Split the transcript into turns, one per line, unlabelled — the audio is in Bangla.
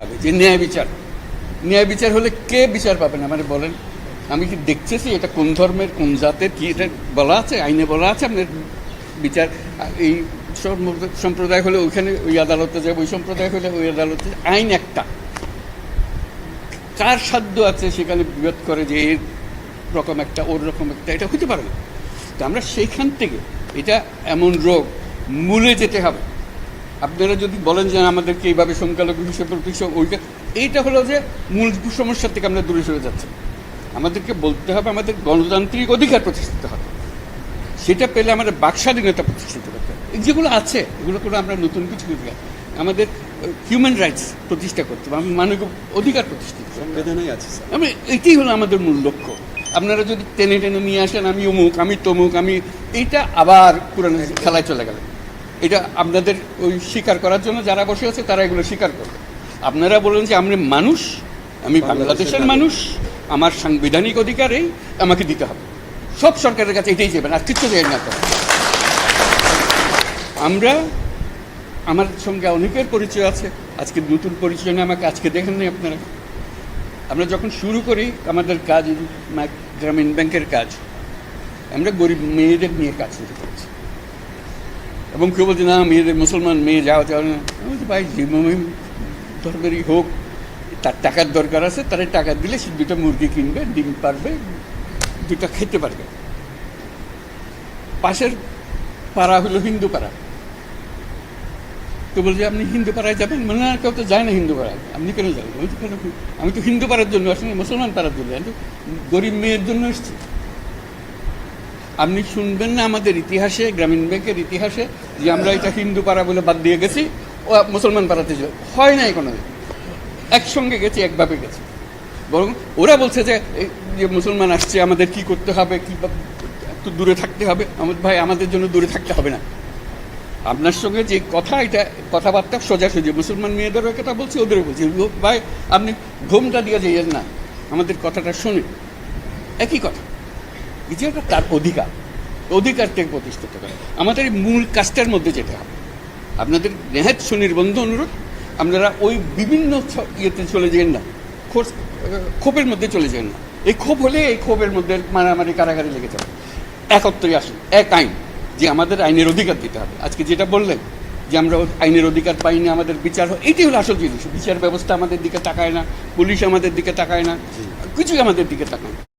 হবে যে ন্যায় বিচার। ন্যায় বিচার হলে কে বিচার পাবেন আমারে বলেন, আমি কি দেখতেছি এটা কোন ধর্মের, কোন জাতের, কি এটা বলা আছে, আইনে বলা আছে আপনার বিচার? এই সম্প্রদায়- হলে ওইখানে, ওই আদালতে যাবে ওই সম্প্রদায় হলে ওই আদালতে আইন একটা। কার সাধ্য আছে সেখানে বিরোধ করে যে এর রকম একটা, ওর রকম একটা? এটা হতে পারে না। তো আমরা সেইখান থেকে, এটা এমন রোগ মূলে যেতে হবে। আপনারা যদি বলেন যে আমাদেরকে এইভাবে সংখ্যালঘু হিসেবে প্রতিষ্ঠা- ওইটা এইটা হলো যে মূল সমস্যা থেকে আমরা দূরে সরে যাচ্ছি। আমাদেরকে বলতে হবে আমাদের গণতান্ত্রিক অধিকার প্রতিষ্ঠিত হবে। সেটা পেলে আমাদের বাক স্বাধীনতা প্রতিষ্ঠিত করতে হবে। এই যেগুলো আছে এগুলো করে আমরা নতুন কিছু করি না। আমাদের হিউম্যান রাইটস প্রতিষ্ঠা করতে হবে আমি মানবিক অধিকার প্রতিষ্ঠিত।
সংবিধানেই আছে
আমি এটাই হলো আমাদের মূল লক্ষ্য। আপনারা যদি টেনে টেনে নিয়ে আসেন আমি অমুক আমি তমুক আমি এইটা আবার পুরানো খেলায় চলে গেলেন এটা আপনাদের ওই স্বীকার করার জন্য যারা বসে আছে তারা এগুলো স্বীকার করবে। আপনারা বলেন যে আমি মানুষ আমি বাংলাদেশের মানুষ আমার সাংবিধানিক অধিকারেই আমাকে দিতে হবে। সব সরকারের কাছে এটাই যাবেন আর কিচ্ছু দেয় না তো। আমরা আমার সঙ্গে অনেকের পরিচয় আছে আজকে নতুন পরিচয় নিয়ে আমাকে আজকে দেখেন নি আপনারা। আমরা যখন শুরু করি আমাদের কাজ গ্রামীণ ব্যাংকের কাজ আমরা গরিব মেয়েদের নিয়ে কাজ শুরু করেছি। এবং কেউ বলছে না মেয়েদের মুসলমান মেয়ে যাওয়া যাওয়া না বলছি, ভাই যে ধর্মেরই হোক তার টাকার দরকার আছে তারা টাকা দিলে সে দুটো মুরগি কিনবে ডিম পারবে দুটো খেতে পারবে। পাশের পাড়া হলো হিন্দু পাড়া। তো বলছে আপনি হিন্দু পাড়ায় যাবেন? মানে না কেউ তো যায় না হিন্দু পাড়ায়। আপনি কেন যাবেন? আমি তো কেন আমি তো হিন্দু পাড়ার জন্য আসলে মুসলমান পাড়ার জন্য। গরিব মেয়ের জন্য এসেছি। আপনি শুনবেন না আমাদের ইতিহাসে, গ্রামীণ ব্যাংকের ইতিহাসে, যে আমরা এটা হিন্দু পাড়া বলে বাদ দিয়ে গেছি, ও মুসলমান পাড়াতে যাবে হয় নাই কোনো। একসঙ্গে গেছি, একভাবে গেছি। বরং ওরা বলছে যে যে মুসলমান আসছে, আমাদের কি করতে হবে, কি একটু দূরে থাকতে হবে। আমাদের ভাই, আমাদের জন্য দূরে থাকতে হবে না। আপনার সঙ্গে যে কথা, এটা কথাবার্তা সোজাসুজি মুসলমান মেয়েদেরও কথা বলছি, ওদেরও বলছি। ভাই, আপনি ঘুমটা দিয়ে যাইয়েন না। আমাদের কথাটা শুনে একই কথা। এই যে তার অধিকার। অধিকারটাকে প্রতিষ্ঠিত করে। আমাদের এই মূল কাজটার মধ্যে যেতে হবে। আপনাদের নেহাত সুনির্বন্ধ অনুরোধ আপনারা ওই বিভিন্ন ইয়েতে চলে যান না খোঁজ- ক্ষোভের মধ্যে চলে যান না। এই ক্ষোভ হলে এই ক্ষোভের মধ্যে মারামারি কারাগারি লেগে যাবে। একত্রে আসুন এক আইন যে আমাদের আইনের অধিকার দিতে হবে। আজকে যেটা বললেন যে আমরা আইনের অধিকার পাইনি আমাদের বিচার হয় এইটাই হলো আসল জিনিস। বিচার ব্যবস্থা আমাদের দিকে তাকায় না পুলিশ আমাদের দিকে তাকায় না কিছুই আমাদের দিকে তাকায় না।